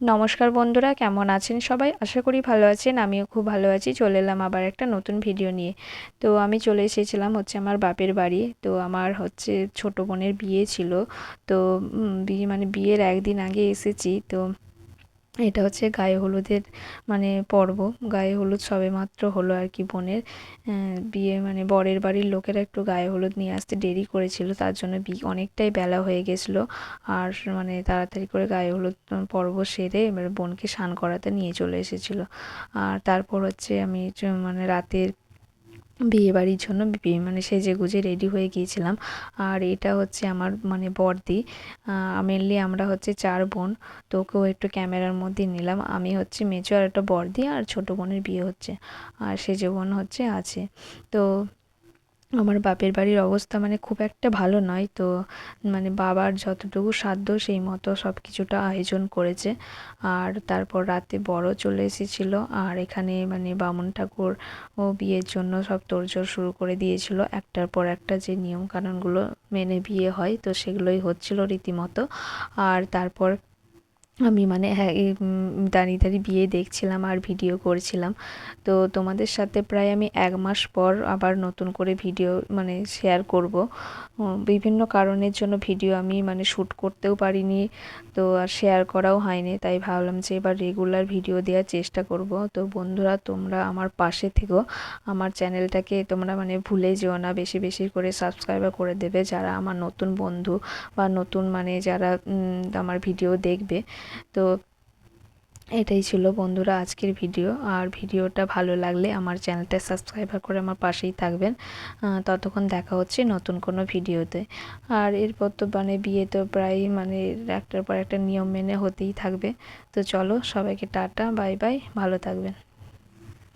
নমস্কার বন্ধুরা, কেমন আছেন সবাই? আশা করি ভালো আছেন, আমিও খুব ভালো আছি। চলে এলাম আবার একটা নতুন ভিডিও নিয়ে। তো আমি চলে এসেছিলাম হচ্ছে আমার বাপের বাড়ি। তো আমার হচ্ছে ছোট বোনের বিয়ে ছিল। তো বিয়ে মানে বিয়ের একদিন আগে এসেছি। তো এটা হচ্ছে গায়ে হলুদের মানে পর্ব। গায়ে হলুদ সবে মাত্র হলো আর কি বোনের। বিয়ে মানে বরের বাড়ির লোকেরা একটু গায়ে হলুদ নিয়ে আসতে দেরি করেছিল, তার জন্য বি অনেকটাই বেলা হয়ে গেছিল। আর মানে তাড়াতাড়ি করে গায়ে হলুদ পর্ব সেরে এবার বোনকে স্নান করাতে নিয়ে চলে এসেছিল। আর তারপর হচ্ছে আমি মানে রাতের বিয়েবাড়ির জন্য মানে সেজে গুজে রেডি হয়ে গিয়েছিলাম। আর এটা হচ্ছে আমার মানে বর্দি মেনলি আমরা হচ্ছে চার বোন। তো ওকেও একটু ক্যামেরার মধ্যে নিলাম। আমি হচ্ছে মেজো আর একটা বর্দি আর ছোটো বোনের বিয়ে হচ্ছে। আর সেজে বোন হচ্ছে আছে। তো আমার বাপের বাড়ির অবস্থা মানে খুব একটা ভালো নয়। তো মানে বাবার যতটুকু সাধ্য সেই মতো সব কিছুটা আয়োজন করেছে। আর তারপর রাতে বড় চলে এসেছিল। আর এখানে মানে বামুন ঠাকুর ও বিয়ের জন্য সব তোড়জোড় শুরু করে দিয়েছিল। একটার পর একটা যে নিয়ম কানুনগুলো মেনে বিয়ে হয়, তো সেগুলোই হচ্ছিল রীতিমতো। আর তারপর আমি মানে হ্যাঁ দাঁড়িয়ে দাঁড়িয়ে বিয়ে দেখছিলাম আর ভিডিও করছিলাম। তো তোমাদের সাথে প্রায় আমি এক মাস পর আবার নতুন করে ভিডিও মানে শেয়ার করব। বিভিন্ন কারণের জন্য ভিডিও আমি মানে শ্যুট করতেও পারিনি, তো আর শেয়ার করাও হয়নি। তাই ভাবলাম যে এবার রেগুলার ভিডিও দেওয়ার চেষ্টা করব। তো বন্ধুরা, তোমরা আমার পাশে থেকো। আমার চ্যানেলটাকে তোমরা মানে ভুলে যেও না। বেশি বেশি করে সাবস্ক্রাইবার করে দেবে। যারা আমার নতুন বন্ধু বা নতুন মানে যারা আমার ভিডিও দেখবে তো এটাই ছিল বন্ধুরা আজকের ভিডিও। আর ভিডিওটা ভালো লাগলে আমার চ্যানেলটা সাবস্ক্রাইবার করে আমার পাশেই থাকবেন। ততক্ষণ দেখা হচ্ছে নতুন কোনো ভিডিওতে। আর এরপর তো মানে বিয়ে তো প্রায় মানে একটার পর একটা নিয়ম মেনে হতেই থাকবে। তো চলো সবাইকে টাটা, বাই বাই, ভালো থাকবেন।